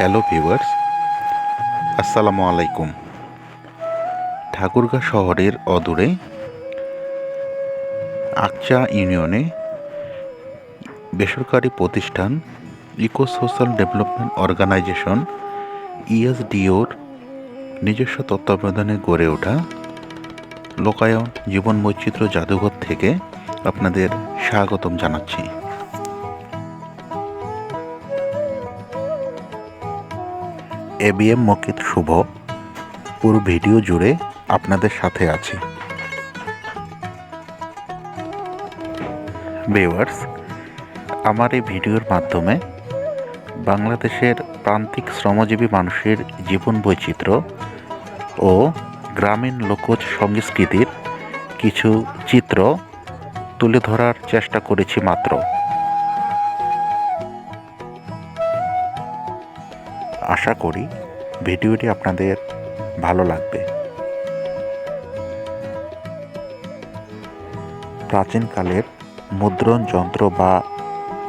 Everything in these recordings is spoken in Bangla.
হ্যালো ভিউয়ার্স, আসসালামু আলাইকুম। ঠাকুরগাঁ শহরের অদূরে আকচা ইউনিয়নে বেসরকারি প্রতিষ্ঠান ইকো সোশ্যাল ডেভেলপমেন্ট অর্গানাইজেশন, ইএসডিওর নিজস্ব তত্ত্বাবধানে গড়ে ওঠা লোকায়ন জীবন বৈচিত্র্য জাদুঘর থেকে আপনাদের স্বাগতম জানাচ্ছি। এবিএম মকিত শুভ। পুরো ভিডিও জুড়ে আপনাদের সাথে আছি। ভিউয়ার্স আমার এই ভিডিওর মাধ্যমে বাংলাদেশের প্রান্তিক শ্রমজীবী মানুষের জীবন বৈচিত্র্য ও গ্রামীণ লোকজ সংস্কৃতির কিছু চিত্র তুলে ধরার চেষ্টা করেছি মাত্র। আশা করি ভিডিওটি আপনাদের ভালো লাগবে। প্রাচীনকালের মুদ্রণ যন্ত্র বা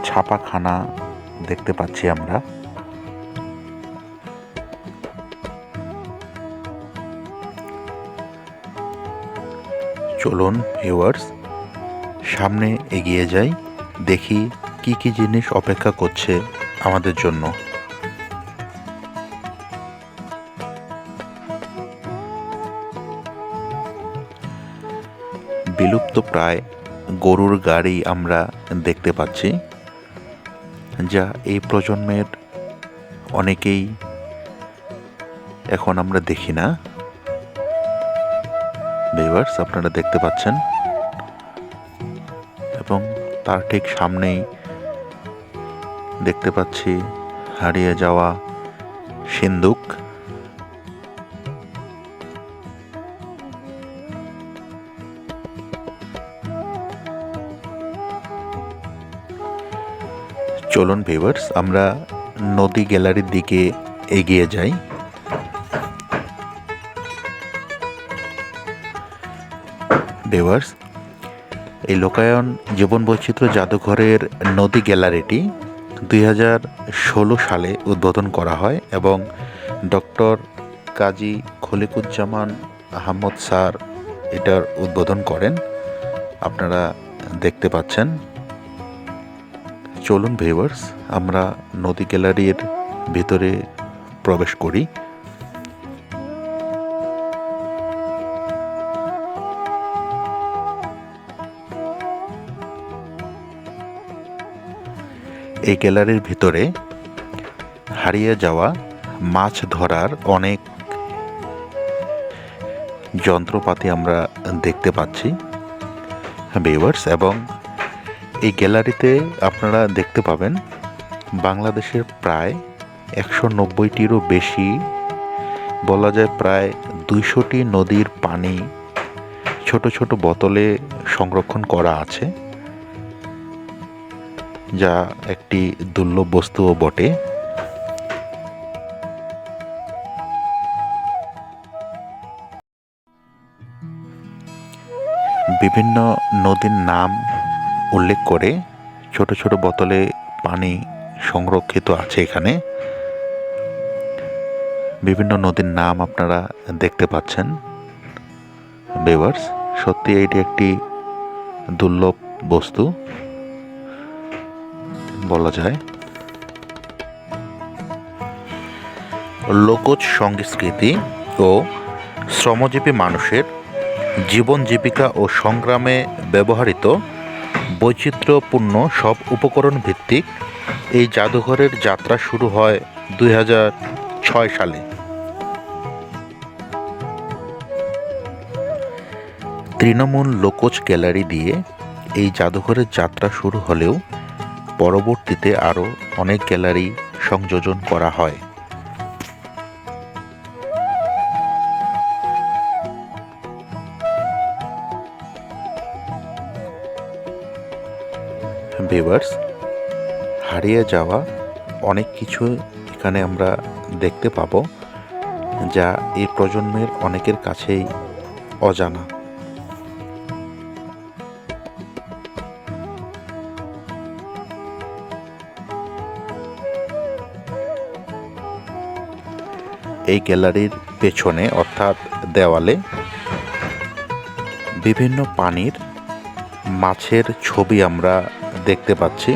ছাপাখানা দেখতে পাচ্ছি আমরা। চলুন ভিউয়ার্স সামনে এগিয়ে যাই, দেখি কি কি জিনিস অপেক্ষা করছে আমাদের জন্য। বিলুপ্ত প্রায় গরুর গাড়ি আমরা দেখতে পাচ্ছি, যা এই প্রজন্মের অনেকেই এখন আমরা দেখি না। ভিউয়ার্স আপনারা দেখতে পাচ্ছেন। এবং তার ঠিক সামনেই দেখতে পাচ্ছি হারিয়ে যাওয়া সিন্দুক চলুন ভিউয়ার্স আমরা নদী গ্যালারির দিকে এগিয়ে যাই। ভিউয়ার্স এই লোকায়ন জীবন বৈচিত্র্য জাদুঘরের নদী গ্যালারিটি দুই সালে উদ্বোধন করা হয় এবং ডক্টর কাজী খলিকুজ্জামান আহমদ স্যার এটার উদ্বোধন করেন। আপনারা দেখতে পাচ্ছেন চলুন ভিউয়ার্স, আমরা নদী গ্যালারির ভিতরে প্রবেশ করি। এই গ্যালারির ভিতরে হারিয়ে যাওয়া মাছ ধরার অনেক যন্ত্রপাতি আমরা দেখতে পাচ্ছি, ভিউয়ার্স, এবং এই গ্যালারিতে আপনারা দেখতে পাবেন বাংলাদেশের প্রায় একশো নব্বইটিরও বেশি, বলা যায় প্রায় দুইশোটি নদীর পানি ছোট ছোট বোতলে সংরক্ষণ করা আছে, যা একটি দুর্লভ বস্তুও বটে। বিভিন্ন নদীর নাম উল্লেখ করে ছোট ছোট বোতলে পানি সংরক্ষিত আছে এখানে। বিভিন্ন নদীর নাম আপনারা দেখতে পাচ্ছেন। বেভার্স সত্যি এটি একটি দুর্লভ বস্তু। বলা যায়। লোকজ সংস্কৃতি ও শ্রমজীবী মানুষের জীবন জীবিকা ও সংগ্রামে ব্যবহৃত বৈচিত্র্যপূর্ণ সব উপকরণ ভিত্তিক এই জাদুঘরের যাত্রা শুরু হয় দুই সালে। তৃণমূল লোকজ গ্যালারি দিয়ে এই জাদুঘরের যাত্রা শুরু হলেও পরবর্তীতে আরও অনেক গ্যালারি সংযোজন করা হয়। ভিভার্স হারিয়ে যাওয়া অনেক কিছু এখানে আমরা দেখতে পাবো, যা এই প্রজন্মের অনেকের কাছেই অজানা। এই গ্যালারির পেছনে, অর্থাৎ দেওয়ালে, বিভিন্ন পানির মাছের ছবি আমরা দেখতে পাচ্ছি।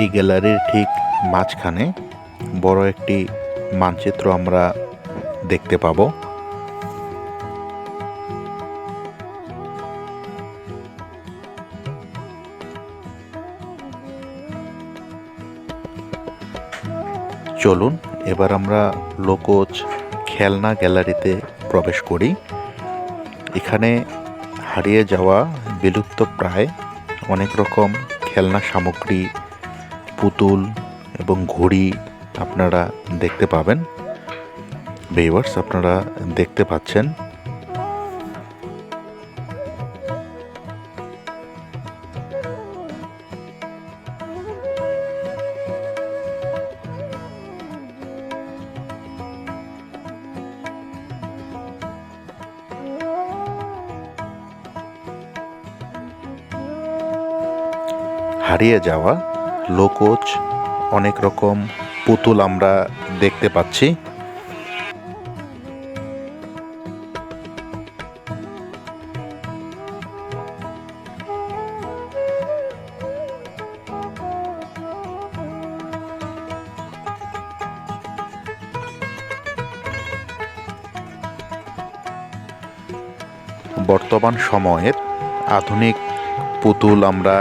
এই গ্যালারির ঠিক মাঝখানে বড় একটি মানচিত্র আমরা দেখতে পাবো। চলুন, এবার আমরা লোকোচ খেলনা গ্যালারিতে প্রবেশ করি। এখানে হারিয়ে যাওয়া বিলুপ্ত প্রায় অনেক রকম খেলনা সামগ্রী, পুতুল এবং ঘড়ি আপনারা দেখতে পাবেন। বেভার্স আপনারা দেখতে পাচ্ছেন। হারিয়ে যাওয়া লোকোচ অনেক রকম পুতুল আমরা দেখতে পাচ্ছি। বর্তমান সময়ের আধুনিক পুতুল আমরা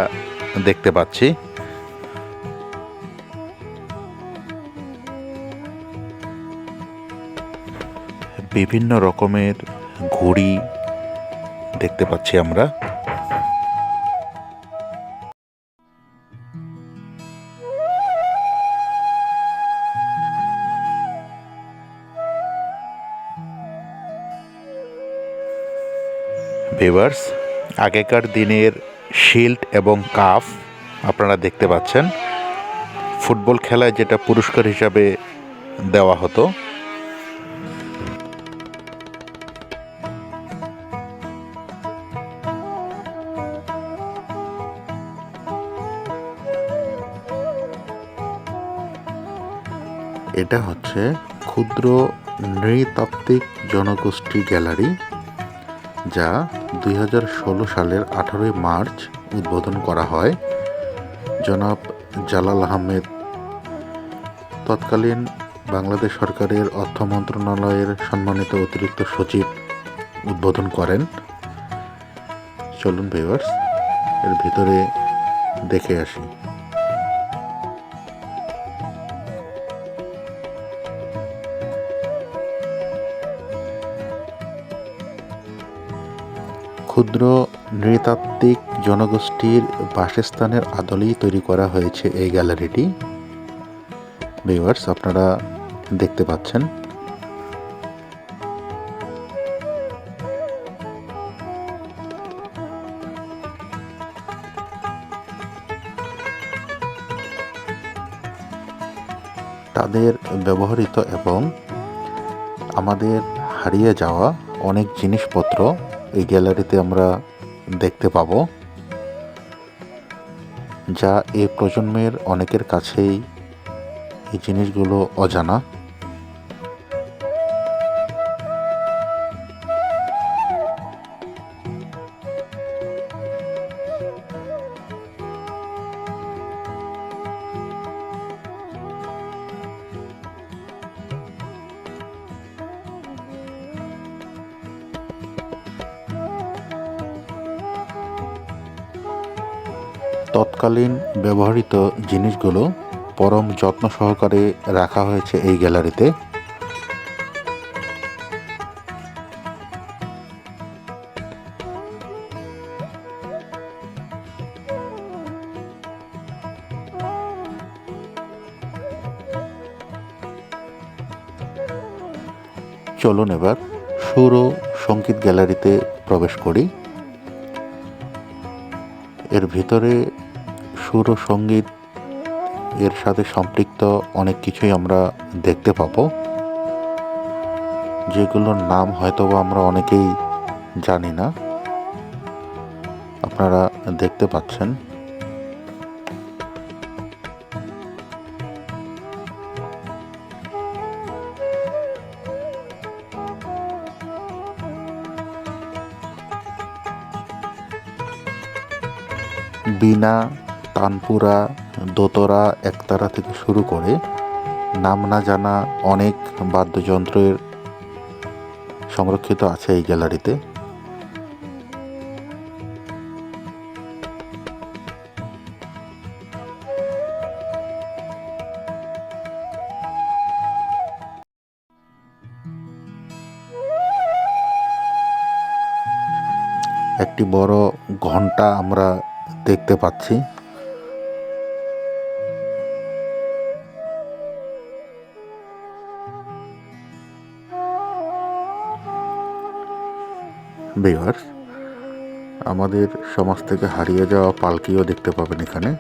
দেখতে পাচ্ছি। বিভিন্ন রকমের ঘুড়ি দেখতে পাচ্ছি আমরা। ভিভার্স আগেকার দিনের শিল্ড এবং কাফ, আপনারা দেখতে পাচ্ছেন। ফুটবল খেলায় যেটা পুরস্কার হিসাবে দেওয়া হতো। এটা হচ্ছে ক্ষুদ্র নৃতাত্ত্বিক জনগোষ্ঠী গ্যালারি, যা দুই হাজার ষোলো সালের আঠারোই মার্চ উদ্বোধন করা হয়। জনাব জালাল আহমেদ, তৎকালীন বাংলাদেশ সরকারের অর্থ মন্ত্রণালয়ের সম্মানিত অতিরিক্ত সচিব উদ্বোধন করেন। চলুন ভিউয়ার্স এর ভিতরে দেখে আসি। নৃতাত্ত্বিক জনগোষ্ঠীর বাসস্থানের আদলেই তৈরি করা হয়েছে এই গ্যালারিটি। ভিউয়ার্স, আপনারা দেখতে পাচ্ছেন। তাদের ব্যবহৃত এবং আমাদের হারিয়ে যাওয়া অনেক জিনিসপত্র এই গ্যালারিতে আমরা দেখতে পাবো যা এই প্রজন্মের অনেকের কাছেই এই জিনিসগুলো অজানা। তৎকালীন ব্যবহৃত জিনিসগুলো পরম যত্ন সহকারে রাখা হয়েছে এই গ্যালারিতে। চলুন এবার সুর ও সংগীত গ্যালারিতে প্রবেশ করি। এর ভিতরে সুর ও সংগীত এর সাথে সম্পৃক্ত অনেক কিছুই আমরা দেখতে পাবো। যেগুলোর নাম হয়তোবা আমরা অনেকেই জানি না। আপনারা দেখতে পাচ্ছেন। বিনা তানপুরা, দোতরা একতারা থেকে শুরু করে নাম না জানা অনেক বাদ্যযন্ত্রের সংরক্ষিত আছে এই গ্যালারিতে। একটি বড় ঘণ্টা আমরা দেখতে পাচ্ছি। ভিউয়ার্স আমাদের সমাজ থেকে হারিয়ে যাওয়া পালকিও দেখতে পাবেন এখানে।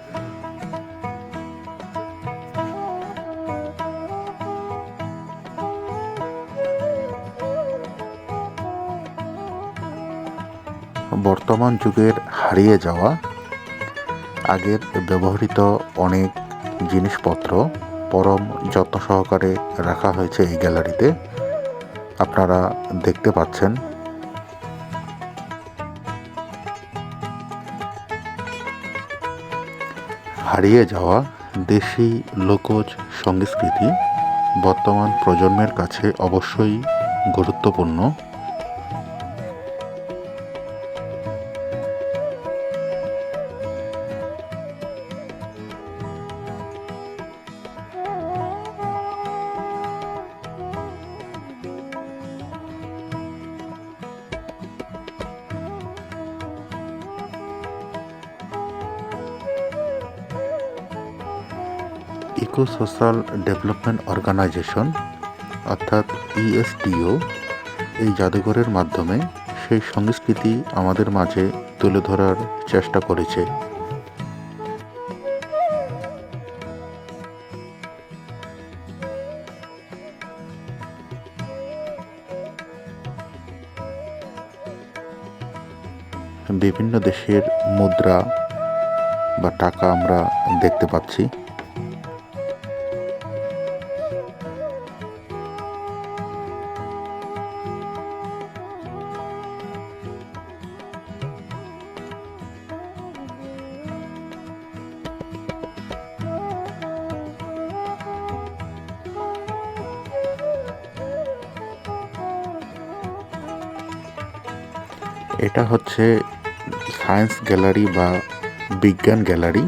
বর্তমান যুগের হারিয়ে যাওয়া, আগের ব্যবহৃত অনেক জিনিসপত্র পরম যত্ন সহকারে রাখা হয়েছে এই গ্যালারিতে। আপনারা দেখতে পাচ্ছেন হারিয়ে যাওয়া দেশি লোকজ সংস্কৃতি বর্তমান প্রজন্মের কাছে অবশ্যই গুরুত্বপূর্ণ। ইকো সোশ্যাল ডেভেলপমেন্ট অর্গানাইজেশন অর্থাৎ ইএসডিও এই জাদুঘরের মাধ্যমে সেই সংস্কৃতি আমাদের মাঝে তুলে ধরার চেষ্টা করেছে। বিভিন্ন দেশের মুদ্রা বা টাকা আমরা দেখতে পাচ্ছি। এটা হচ্ছে সায়েন্স গ্যালারি বা বিজ্ঞান গ্যালারি।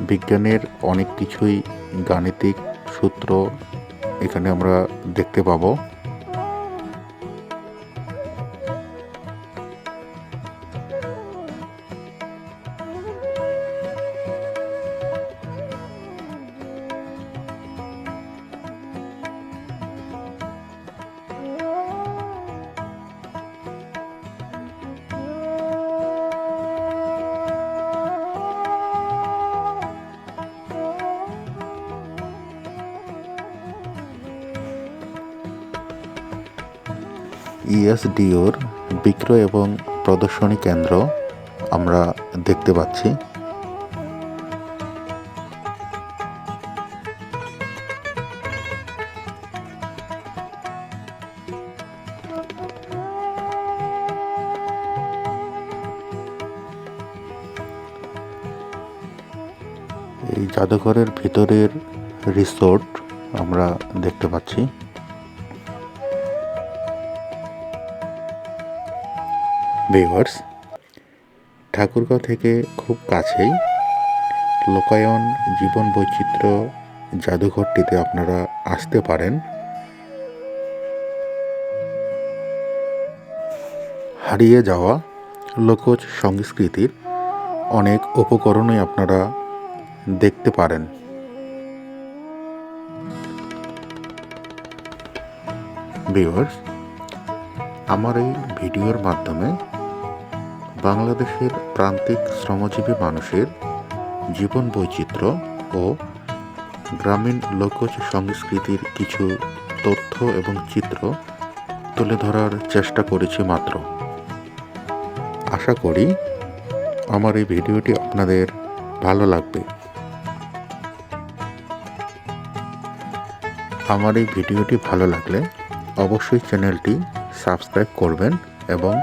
বিজ্ঞানের অনেক কিছুই গাণিতিক সূত্র এখানে আমরা দেখতে পাবো। ইএসডিওর বিক্রয় এবং প্রদর্শনী কেন্দ্র আমরা দেখতে পাচ্ছি। এই জাদুঘরের ভিতরের রিসোর্ট আমরা দেখতে পাচ্ছি। ভিউয়ার্স ঠাকুরগাঁও থেকে খুব কাছেই লোকায়ন জীবন বৈচিত্র্য জাদুঘরটিতে আপনারা আসতে পারেন। হারিয়ে যাওয়া লোকজ সংস্কৃতির অনেক উপকরণই আপনারা দেখতে পারেন। আমার এই ভিডিওর মাধ্যমে বাংলাদেশের প্রান্তিক শ্রমজীবী মানুষের জীবন বৈচিত্র্য ও গ্রামীণ লোকজ সংস্কৃতির কিছু তথ্য এবং চিত্র তুলে ধরার চেষ্টা করেছি মাত্র। আশা করি আমার এই ভিডিওটি আপনাদের ভালো লাগবে। আমার এই ভিডিওটি ভালো লাগলে অবশ্যই চ্যানেলটি সাবস্ক্রাইব করবেন এবং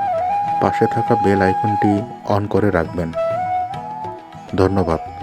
পাশে থাকা বেল আইকনটি অন করে রাখবেন। ধন্যবাদ।